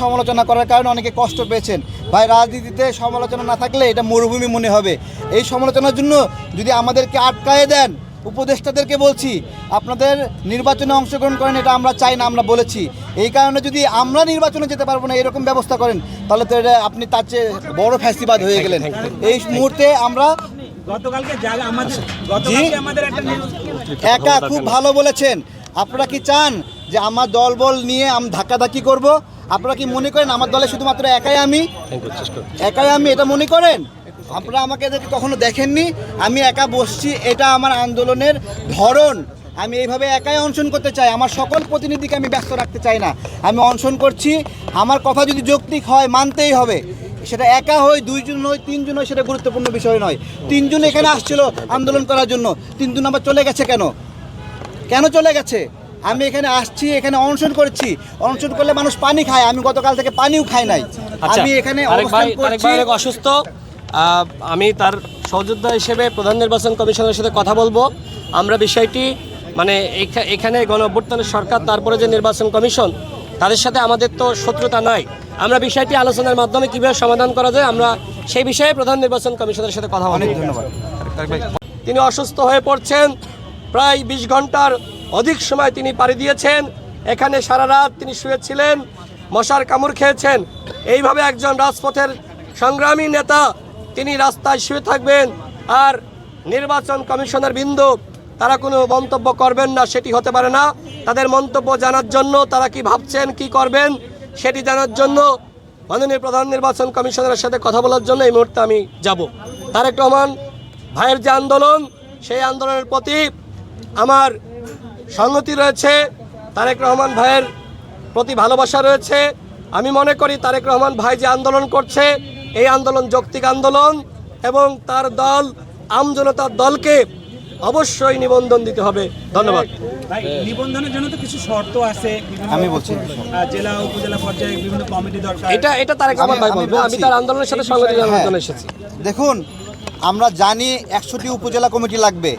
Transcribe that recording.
সমালোচনা করার কারণে অনেকে কষ্ট পেয়েছেন। ভাই রাজনীতিতে সমালোচনা না থাকলে এটা মরুভূমি মনে হবে। এই সমালোচনার জন্য যদি আমাদেরকে আটকায়ে দেন উপদেষ্টাদেরকে বলছি আপনাদের নির্বাচনে অংশগ্রহণ করেন এটা আমরা চাই না আমরা বলেছি। এই কারণে যদি আমরা নির্বাচনে যেতে পারব না এরকম ব্যবস্থা করেন তাহলে তো এটা আপনি তার চেয়ে বড় ফ্যাসিবাদ হয়ে গেলেন। এই মুহূর্তে আমরা গতকালকে জায়গা আমাদের গতকালকে আমাদের একটা নিউজ একা খুব ভালো বলেছেন। আপনারা কি চান যে আমার দলবল নিয়ে আমি ধাক্কাধাক্কি করব? আপনারা কি মনে করেন আমার দলে শুধুমাত্র একাই আমি? একাই আমি এটা মনে করেন? আপনারা আমাকে কখনো দেখেননি? আমি একা বসছি এটা আমার আন্দোলনের ধরন। আমি এইভাবে একাই অনশন করতে চাই। আমার সকল প্রতিনিধিকে আমি ব্যস্ত রাখতে চাই না। আমি অনশন করছি। আমার কথা যদি যৌক্তিক হয় মানতেই হবে। সেটা একা হয় দুইজন হয় তিনজন হয় সেটা গুরুত্বপূর্ণ বিষয় নয়। তিনজন এখানে আসছিল আন্দোলন করার জন্য। তিনজন আবার চলে গেছে কেন? কেন চলে গেছে? আমি এখানে আসছি এখানে অনশন করছি। অনশন করলে মানুষ পানি খায় আমি গতকাল থেকে পানিও খাই নাই। আচ্ছা আমি এখানে অসুস্থ। আমি তার সহযোদ্ধা হিসেবে প্রধান নির্বাচন কমিশনের সাথে কথা বলব। আমরা বিষয়টি মানে এখানে গণ সরকার তারপরে যে নির্বাচন কমিশন তাদের সাথে আমাদের তো শত্রুতা নাই। আমরা বিষয়টি আলোচনার মাধ্যমে কীভাবে সমাধান করা যায় আমরা সেই বিষয়ে প্রধান নির্বাচন কমিশনের সাথে কথা অনেক ধন্যবাদ। তিনি অসুস্থ হয়ে পড়ছেন। প্রায় বিশ ঘণ্টার অধিক সময় তিনি পাড়ি দিয়েছেন। এখানে সারা রাত তিনি শুয়েছিলেন, মশার কামড় খেয়েছেন। এইভাবে একজন রাজপথের সংগ্রামী নেতা তিনি রাস্তায় শুয়ে থাকবেন আর নির্বাচন কমিশনের বিন্দু তারা কোনো মন্তব্য করবেন না, সেটি হতে পারে না। তাদের মন্তব্য জানার জন্য তারা কি ভাবছেন, কি করবেন, সেটি জানার জন্য মাননীয় প্রধান নির্বাচন কমিশনারের সাথে কথা বলার জন্য এই মুহূর্তে আমি যাব। তারেক রহমান ভাইয়ের যে আন্দোলন, সেই আন্দোলনের প্রতি আমার সংগতি রয়েছে তারেক রহমান ভাইয়ের প্রতি ভালোবাসা রয়েছে। আমি মনে করি তারেক রহমান ভাই যে আন্দোলন করছে এই আন্দোলন যৌক্তিক আন্দোলন এবং তার দল আমজনতার দলকে অবশ্যই নিবন্ধন দিতে হবে। ধন্যবাদ। নিবন্ধনের জন্য তো কিছু শর্ত আছে আমি বলছি। জেলা উপজেলা পর্যায়ে বিভিন্ন কমিটি দরকার। এটা এটা তারেক রহমান ভাই বলব। আমি তার আন্দোলনের সাথে সংগতি জানানোর হ্যাঁ। এসেছি। দেখুন আমরা জানি একশোটি উপজেলা কমিটি লাগবে।